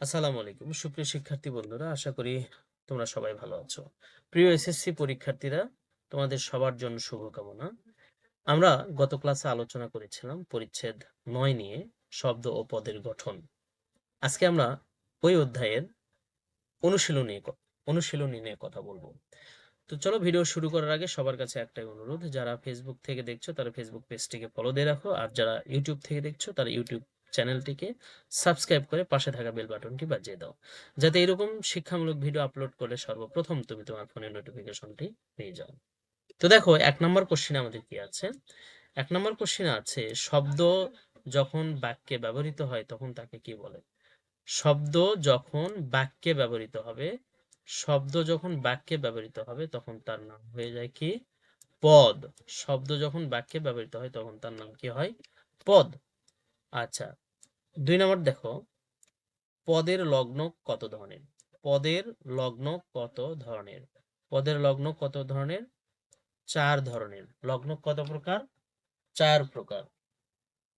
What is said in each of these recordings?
আসসালামু আলাইকুম। সুপ্রিয় শিক্ষার্থী বন্ধুরা, আশা করি তোমরা সবাই ভালো আছো। প্রিয় এসএসসি পরীক্ষার্থীরা, তোমাদের সবার জন্য শুভকামনা। আমরা গত ক্লাসে আলোচনা করেছিলাম পরিচ্ছেদ নয় নিয়ে, শব্দ ও পদের গঠন। আজকে আমরা ওই অধ্যায়ের অনুশীলনী অনুশীলনী নিয়ে কথা বলব। তো চলো ভিডিও শুরু করার আগে সবার কাছে একটাই অনুরোধ, যারা ফেসবুক থেকে দেখছ তারা ফেসবুক পেজটিকে ফলো দিয়ে রাখো, আর যারা ইউটিউব থেকে দেখছ তারা ইউটিউব চ্যানেলটিকে সাবস্ক্রাইব করে পাশে থাকা বেল বাটনটি বাজিয়ে দাও। যাতে এরকম শিক্ষামূলক ভিডিও আপলোড করলে সর্বপ্রথম তুমি তোমার ফোনের নোটিফিকেশনটি পেয়ে যাও। তো দেখো, এক নম্বর কোশ্চিন আমাদের কি আছে? এক নম্বর কোশ্চিন আছে, শব্দ যখন বাক্যে ব্যবহৃত হয় তখন তাকে কি বলে? শব্দ যখন বাক্যে ব্যবহৃত হবে, শব্দ যখন বাক্যে ব্যবহৃত হবে তখন তার নাম হয়ে যায় কি? পদ। শব্দ যখন বাক্যে ব্যবহৃত হয় তখন তার নাম কি হয়? পদ। আচ্ছা দুই নম্বর দেখো, পদের লগ্ন কত ধরনের? পদের লগ্ন কত ধরনের? পদের লগ্ন কত ধরনের? চার ধরনের। লগ্ন কত প্রকার? চার প্রকার।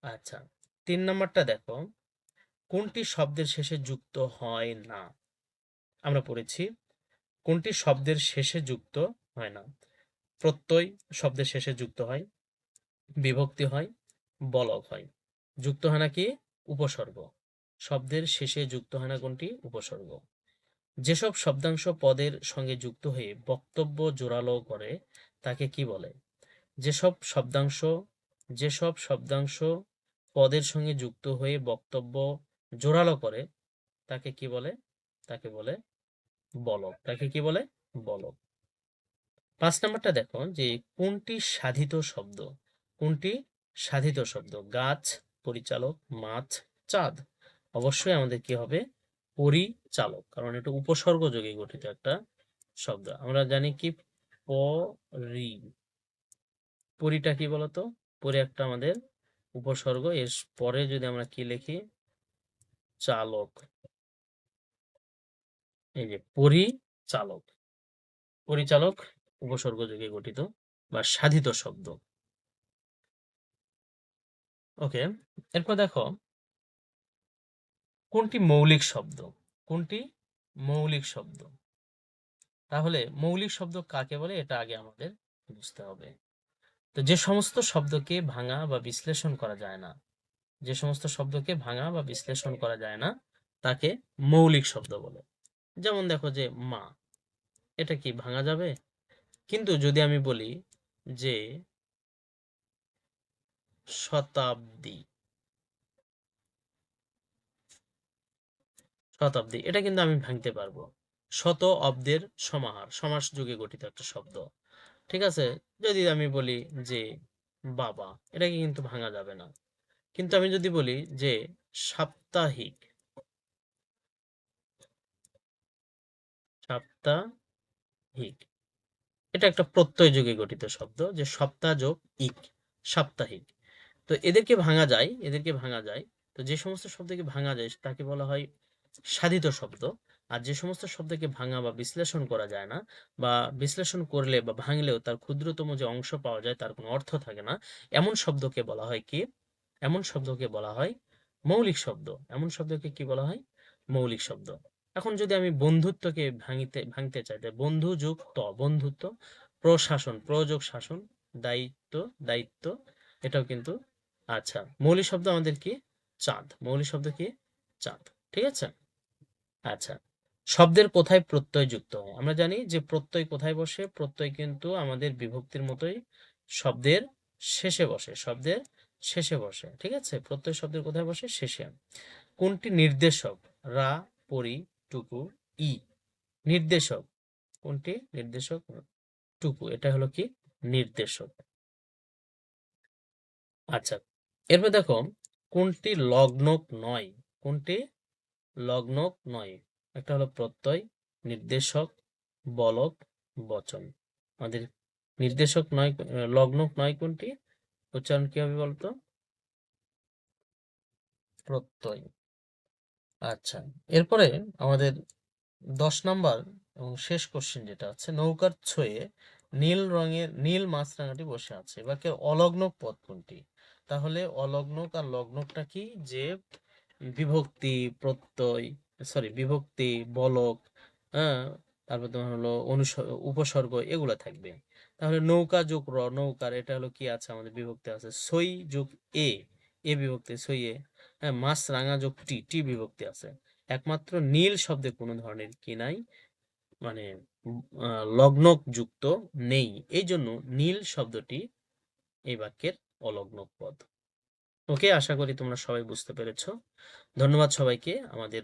আচ্ছা তিন নম্বরটা দেখো, কোনটি শব্দের শেষে যুক্ত হয় না? আমরা পড়েছি, কোনটি শব্দের শেষে যুক্ত হয় না? প্রত্যয় শব্দের শেষে যুক্ত হয়, বিভক্তি হয়, বলক হয়। যুক্ত হয় না কি? উপসর্গ। শব্দের শেষে যুক্ত হয় না কোনটি? উপসর্গ। যেসব শব্দাংশ পদের সঙ্গে যুক্ত হয়ে বক্তব্য জোরালো করে, তাকে কি বলে? যেসব শব্দাংশ যেসব শব্দাংশ পদের সঙ্গে যুক্ত হয়ে বক্তব্য জোরালো করে, তাকে কি বলে? তাকে বলে বলক। তাকে কি বলে? বলক। পাঁচ নাম্বারটা দেখো যে কোনটি সাধিত শব্দ? কোনটি সাধিত শব্দ? গাছ পরিচালক, মাছ, চাঁদ। অবশ্যই আমাদের কি হবে? পরিচালক, কারণ এটা উপসর্গ যোগে গঠিত একটা শব্দ। আমরা জানি কি? পরি। পরিটা কি বলতো? পরি একটা আমাদের উপসর্গ। এর পরে যদি আমরা কি লিখি? চালক। এই যে পরিচালক। পরিচালক উপসর্গ যোগে গঠিত বা সাধিত শব্দ। ওকে, এরপর দেখো। কোনটি মৌলিক শব্দ? কোনটি মৌলিক শব্দ? তাহলে মৌলিক শব্দ কাকে বলে? এটা আগে আমাদের বুঝতে হবে। তো যে সমস্ত শব্দকে ভাঙা বা বিশ্লেষণ করা যায় না, যে সমস্ত শব্দকে ভাঙা বা বিশ্লেষণ করা যায় না, তাকে মৌলিক শব্দ বলে। যেমন দেখো যে মা, এটা কি ভাঙা যাবে? কিন্তু যদি আমি বলি যে শতাব্দী। শতাব্দী, এটা কিন্তু আমি ভাঙতে পারব। শত অব্দের সমাহার, সমাস যুগে গঠিত একটা শব্দ। ঠিক আছে? যদি আমি বলি যে বাবা, এটাকে কিন্তু ভাঙা যাবে না। কিন্তু আমি যদি বলি যে সাপ্তাহিক সাপ্তাহিক, এটা একটা প্রত্যয় যুগে গঠিত শব্দ যে সপ্তাহ যোগ ইক, সাপ্তাহিক। তো এদেরকে ভাঙা যায়, এদেরকে ভাঙা যায়। তো যে সমস্ত শব্দকে ভাঙা যায়, তাকে বলা হয় সাধিত শব্দ। আর যে সমস্ত শব্দকে ভাঙা বা বিশ্লেষণ করা যায় না, বা বিশ্লেষণ করলে বা ভাঙলেও তার ক্ষুদ্রতম যে অংশ পাওয়া যায়, তার কোনো অর্থ থাকে না। এমন শব্দকে বলা হয় কি? এমন শব্দকে বলা হয় মৌলিক শব্দ। এমন শব্দকে কি বলা হয়? মৌলিক শব্দ। এখন যদি আমি বন্ধুত্বকে ভাঙিতে, ভাঙতে চাই বন্ধু যোগ ত, বন্ধুত্ব, প্রশাসন, প্রযোগ শাসন, দায়িত্ব দায়িত্ব, এটাও কিন্তু আচ্ছা মৌলিক শব্দ আমাদের কি? চাঁদ। মৌলিক শব্দ কি? চাঁদ। ঠিক আছে? আচ্ছা শব্দের কোথায় প্রত্যয় যুক্ত হয় আমরা জানি যে প্রত্যয় কোথায় বসে? প্রত্যয় কিন্তু আমাদের বিভক্তির মতোই শব্দের শেষে বসে, শব্দের শেষে বসে। ঠিক আছে? প্রত্যয় শব্দের কোথায় বসে? শেষে। কোনটি নির্দেশক? রা, পরি, টুকু, ই। নির্দেশক। কোনটি? নির্দেশক, টুকু। এটা হলো কি? নির্দেশক। আচ্ছা এরপর দেখো, কোনটি লগ্নক নয়? কোনটি লগ্নক নয়? একটা হলো প্রত্যয়, নির্দেশক, বলক, বচন। আমাদের নির্দেশক নয়, লগ্নক নয় কোনটি? উচ্চারণ কি হবে বলতো? প্রত্যয়। আচ্ছা এরপরে আমাদের দশ নাম্বার এবং শেষ কোশ্চেন যেটা আছে, নৌকার ছয়ে নীল রঙের নীল মাছরাঙাটি বসে আছে। বাক্যের অলগ্ন পথ কোনটি? তাহলে অলগ্নক আর লগ্নকটা কি? যে বিভক্তি, প্রত্যয় সরি বিভক্তি, বলক হ্যাঁ? তারপর তোমার হলো উপসর্গ, এগুলো থাকবে। তাহলে নৌকা যোগ র, নৌকার, এটা হলো কি আছে? আমাদের বিভক্তি আছে। সই যোগ এ এ বিভক্তি, সই এ। হ্যাঁ মাছ রাঙা যোগ টি টি বিভক্তি আছে। একমাত্র নীল শব্দে কোনো ধরনের কি নাই? মানে লগ্নক যুক্ত নেই। এই জন্য নীল শব্দটি এই বাক্যের অলগ্নক পদ ওকে, আশা করি তোমরা সবাই বুঝতে পেরেছ। ধন্যবাদ সবাইকে আমাদের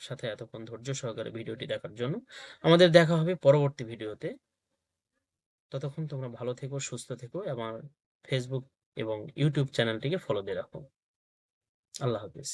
সাথে এতক্ষণ ধৈর্য সহকারে ভিডিওটি দেখার জন্য। আমাদের দেখা হবে পরবর্তী ভিডিওতে। ততক্ষণ তোমরা ভালো থেকো, সুস্থ থেকো আমার ফেসবুক এবং ইউটিউব চ্যানেলটিকে ফলো দিয়ে রাখো। আল্লাহ হাফিজ।